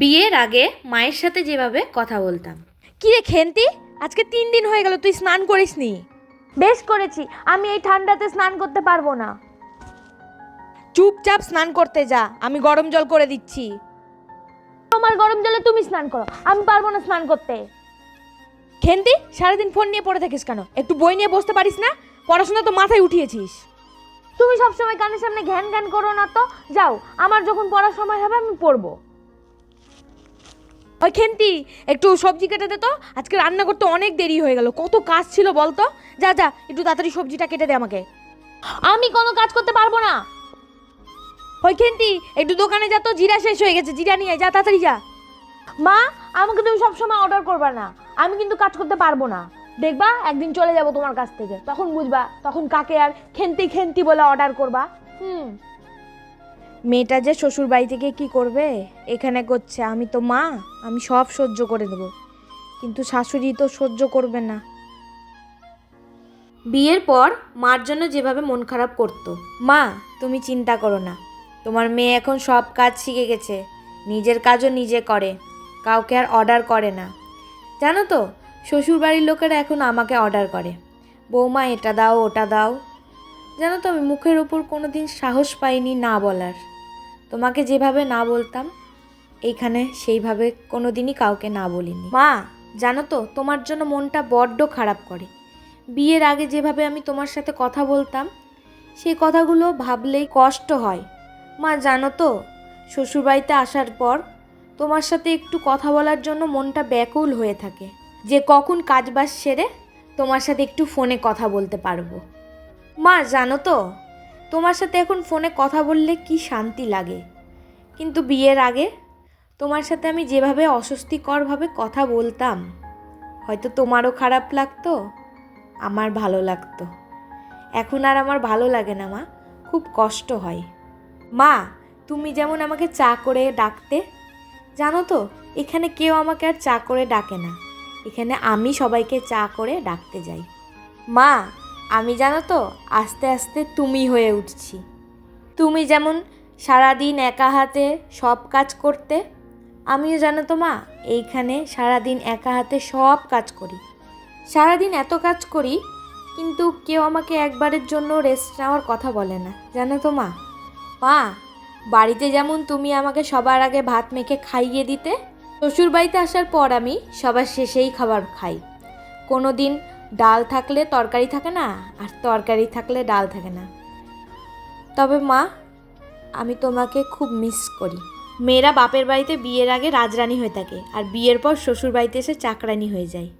বিয়ের আগে মায়ের সাথে যেভাবে কথা বলতাম। কি রে খেন্তি আজকে তিন দিন হয়ে গেল তুই স্নান করিসনি? বেশ করেছি আমি এই ঠান্ডাতে স্নান করতে পারব না। চুপচাপ স্নান করতে যা আমি গরম জল করে দিচ্ছি। তোমার গরম জলে তুমি স্নান করো আমি পারব না স্নান করতে। খেন্তি সারাদিন ফোন নিয়ে পড়ে থাকিস কেন? একটু বই নিয়ে বসতে পারিস না? পড়াশোনা তো মাথায় উঠিয়েছিস। তুমি সবসময় কানের সামনে ঘ্যান ঘ্যান করো না তো যাও আমার যখন পড়ার সময় হবে আমি পড়ব। ওই খেন্তি একটু সবজি কেটে দে তো। আজকে রান্না করতে অনেক দেরি হয়ে গেল। কত কাজ ছিল বলতো যা যা একটু তাড়াতাড়ি সবজিটা কেটে দে আমাকে। আমি কোনো কাজ করতে পারব না। ওই খেন্তি একটু দোকানে যা তো জিরা শেষ হয়ে গেছে জিরা নিয়ে যা তাড়াতাড়ি যা। মা আমাকে তুমি সবসময় অর্ডার করবা না। আমি কিন্তু কাজ করতে পারব না। দেখবা একদিন চলে যাব তোমার কাছ থেকে। তখন বুঝবা তখন কাকে আর খেন্তি খেন্তি বলে অর্ডার করবা। হুম। মেয়েটা যে শ্বশুর বাড়ি থেকে কি করবে? এখানে করছে আমি তো মা আমি সব সহ্য করে দেবো। কিন্তু শাশুড়ি তো সহ্য করবে না। বিয়ের পর মার জন্য যেভাবে মন খারাপ করতো। মা তুমি চিন্তা করো না। তোমার মেয়ে এখন সব কাজ শিখে গেছে নিজের কাজও নিজে করে কাউকে আর অর্ডার করে না। জানো তো শ্বশুরবাড়ির লোকেরা এখন আমাকে অর্ডার করে। বৌমা এটা দাও ওটা দাও। জানো তো আমি মুখের ওপর কোনো দিন সাহস পাইনি না বলার। তোমাকে যেভাবে না বলতাম, এইখানে সেইভাবে কোনো দিনই কাউকে না বলিনি। মা, জানো তো, তোমার জন্য মনটা বড্ড খারাপ করে। বিয়ের আগে যেভাবে আমি তোমার সাথে কথা বলতাম সেই কথাগুলো ভাবলেই কষ্ট হয়। মা, জানো তো, শ্বশুরবাড়িতে আসার পর তোমার সাথে একটু কথা বলার জন্য মনটা ব্যাকুল হয়ে থাকে। যে কখন কাজবাজ সেরে তোমার সাথে একটু ফোনে কথা বলতে পারব। মা, জানো তো তোমার সাথে এখন ফোনে কথা বললে কি শান্তি লাগে? কিন্তু বিয়ের আগে তোমার সাথে আমি যেভাবে অস্বস্তিকরভাবে কথা বলতাম, হয়তো তোমারও খারাপ লাগতো, আমার ভালো লাগতো। এখন আর আমার ভালো লাগে না, মা। খুব কষ্ট হয়। মা, তুমি যেমন আমাকে চা করে ডাকতে, জানো তো, এখানে কেউ আমাকে আর চা করে ডাকে না। এখানে আমি সবাইকে চা করে ডাকতে যাই। মা আমি জানো তো, আস্তে আস্তে তুমি হয়ে উঠছি। তুমি যেমন সারাদিন একা হাতে সব কাজ করতে, আমিও জানো তো মা, এইখানে সারাদিন একা হাতে সব কাজ করি। সারাদিন এত কাজ করি, কিন্তু কেউ আমাকে একবারের জন্য রেস্ট নেওয়ার কথা বলে না, জানো তো মা। মা, বাড়িতে যেমন তুমি আমাকে সবার আগে ভাত মেখে খাইয়ে দিতে শ্বশুর বাড়িতে আসার পর আমি সবার শেষেই খাবার খাই। কোনো দিন ডাল থাকলে তরকারি থাকে না, আর তরকারি থাকলে ডাল থাকে না। তবে মা, আমি তোমাকে খুব মিস করি। মেয়েরা বাপের বাড়িতে বিয়ের আগে রাজরানী হয়ে থাকে, আর বিয়ের পর শ্বশুর বাড়িতে এসে চাকরানি হয়ে যায়।